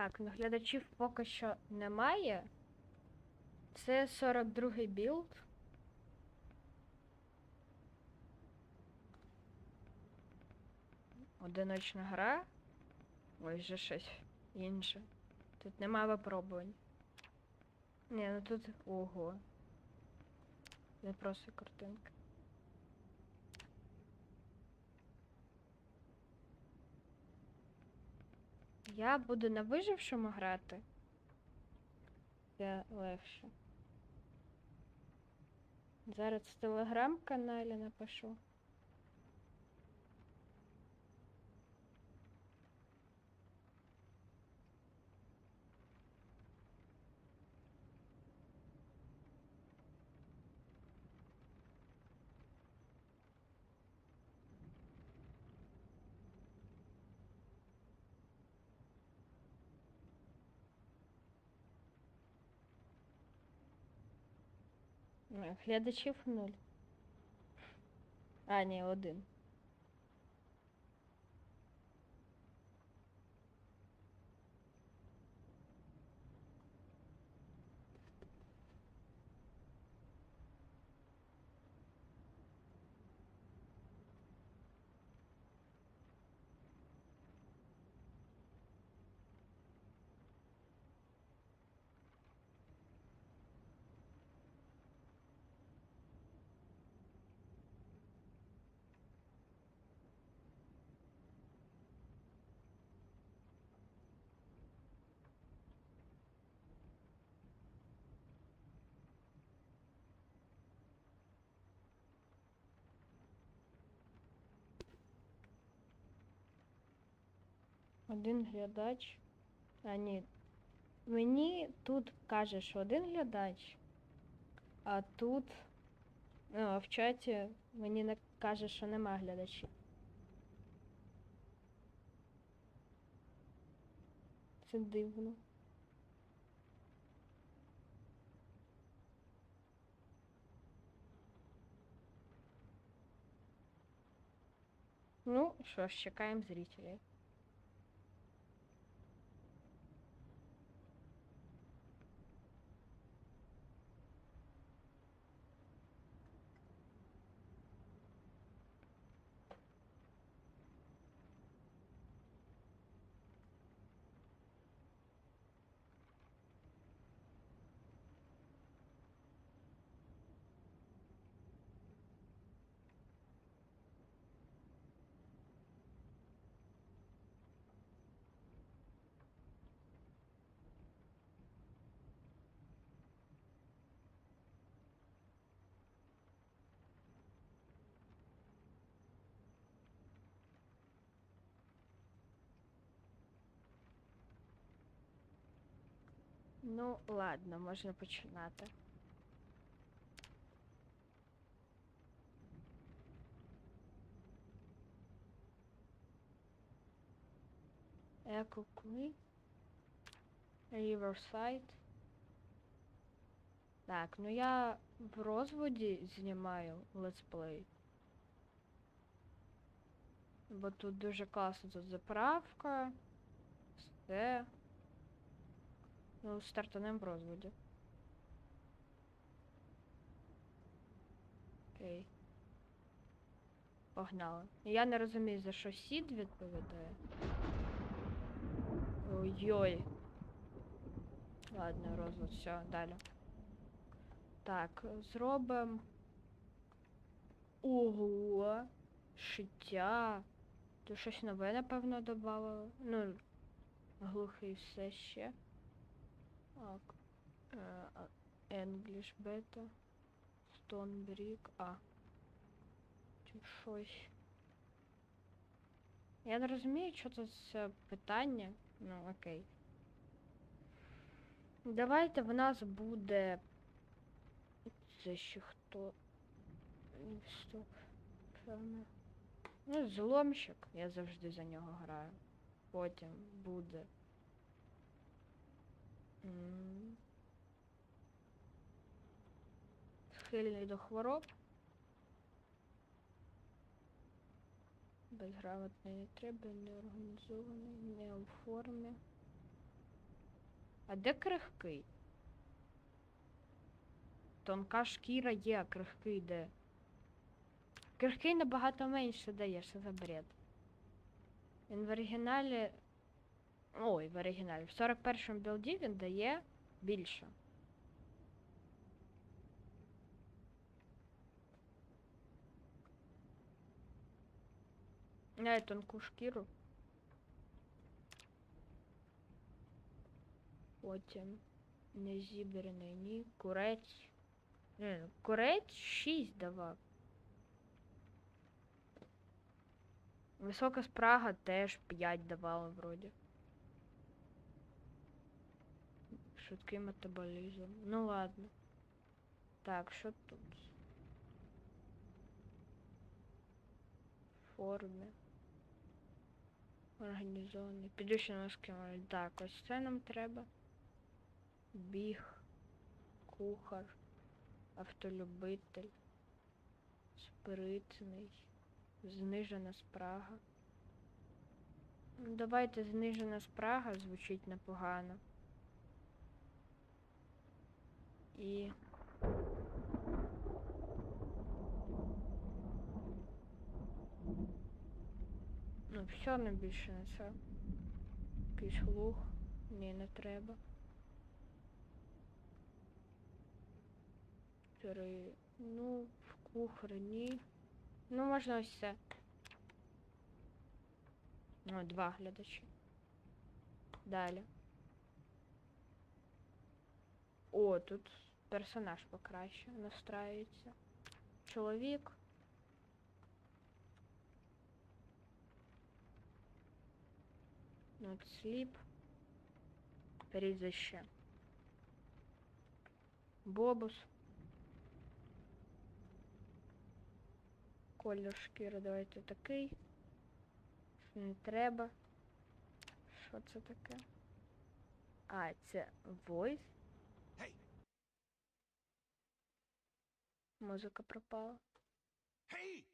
Так, ну глядачів поки що немає. Це 42-й білд. Одиночна гра. Ой, вже щось інше. Тут нема випробувань. Ні, ну тут ого. Не просто картинка. Я буду на вижившому грати. Це легше. Зараз в телеграм-каналі напишу. Глядачів нуль. А, ні, один. Один глядач. А, ні. Мені тут каже, що один глядач. А тут. А в чаті мені не каже, що нема глядачів. Це дивно. Ну, що ж, чекаємо зрителей. Ну, ладно, можна починати. Echo Queen. Riverside. Так, ну я в розводі знімаю летсплей. Бо тут дуже класно тут заправка. Все. Ну, стартанем в розводі. Окей. Погнали. Я не розумію, за що сід відповідає. Ой-ой. Ладно, розвод, все, далі. Так, зробимо. Ого! Шиття. Тут щось нове, напевно, додавало. Ну, глухий все ще. Так. е, English Beta. Stone Brick. А. Чи щось. Я не розумію, що це за питання. Ну, окей. Давайте в нас буде. Це ще хто. Стоп. Певно. Ну, зломщик. Я завжди за нього граю. Потім буде. М. Схильний до хвороб. Безграмотний не треба, неорганізований, не у формі. А де крихкий? Тонка шкіра є, а крихкий де? Крихкий набагато менше дає, що за бред. Він в оригіналі. Ой, в оригіналі. В 41-му білді він дає більше. Я тонку шкіру. Потім не зібраний ні. Курець. Не, ну, курець 6 давав. Висока спрага теж 5 давала вроді. Швидкий метаболізм. Ну ладно. Так, що тут? Форми. Організований. Підвищена скима. Так, ось це нам треба. Біг. Кухар. Автолюбитель. Спритний. Знижена спрага. Давайте знижена спрага звучить непогано. І. Ну, все не більше не це. Якийсь луг. Ні, не треба. Три. Ну, в кухарі ні. Ну, можна ось це. О, два глядачі. Далі. О, тут персонаж покраще настраюється. Чоловік. Not sleep. Прізвище. Бобус. Колір шкіри давайте такий. Не треба. Що це таке? А, це voice. Музика пропала. hey!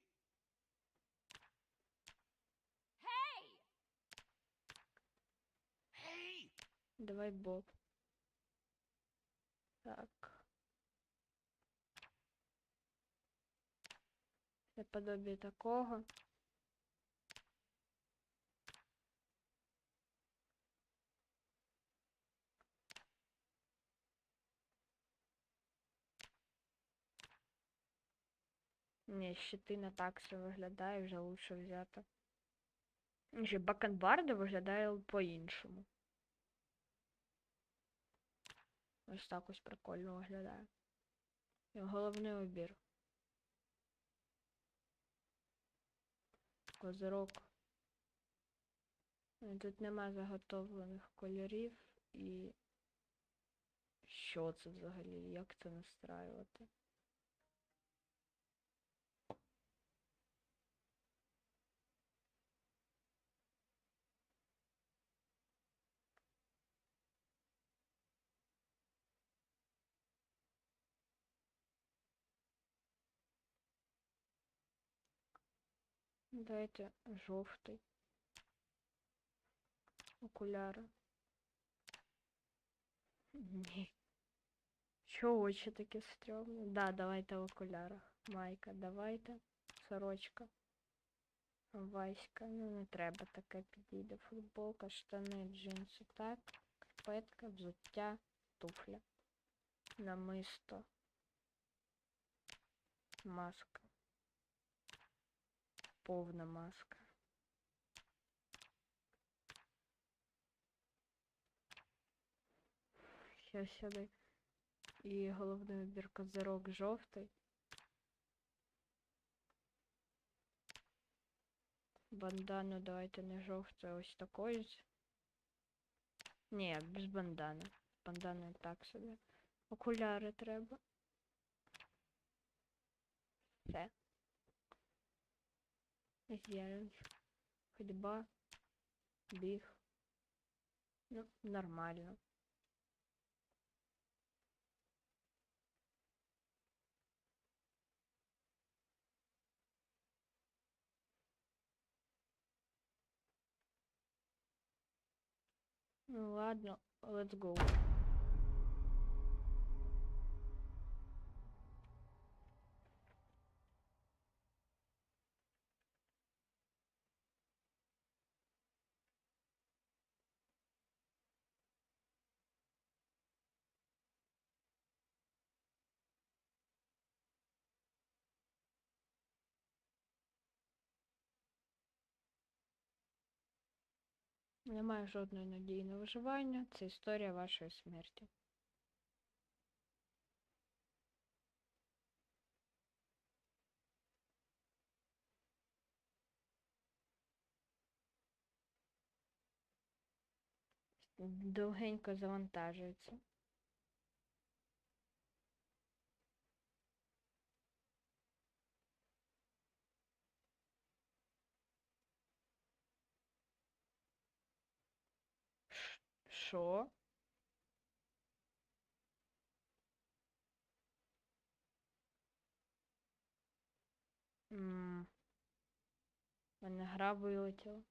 Hey! Давай Боб. Так. Наподобие такого. Ні, щитина так все виглядає, вже лучше взяти. Ще Бакенбарда виглядає по-іншому. Ось так ось прикольно виглядає. І головний убір. Козирок. Е, Тут нема заготовлених кольорів і. Що це взагалі? Як це настраювати? Дайте жовтий. Окуляри. Ні. Чого очі такі стрьомні? Да, давайте в окулярах. Майка, давайте. Сорочка. Васька. Ну не треба таке підійде. Футболка, штани, джинси. Так. Карпетка, взуття, туфля. Намисто. Маска. Повна маска. Ще сюди. І головний убір козирок жовтий. Бандану давайте не жовтою, а ось такою. Ні, без бандани. Бандана так собі. Окуляри треба. Все. Зелень. Ходьба. Біг. Ну, нормально. Ну ладно, let's go. Немає жодної надії на виживання. Це історія вашої смерті. Довгенько завантажується. Що? М. Мене гра вилетіла.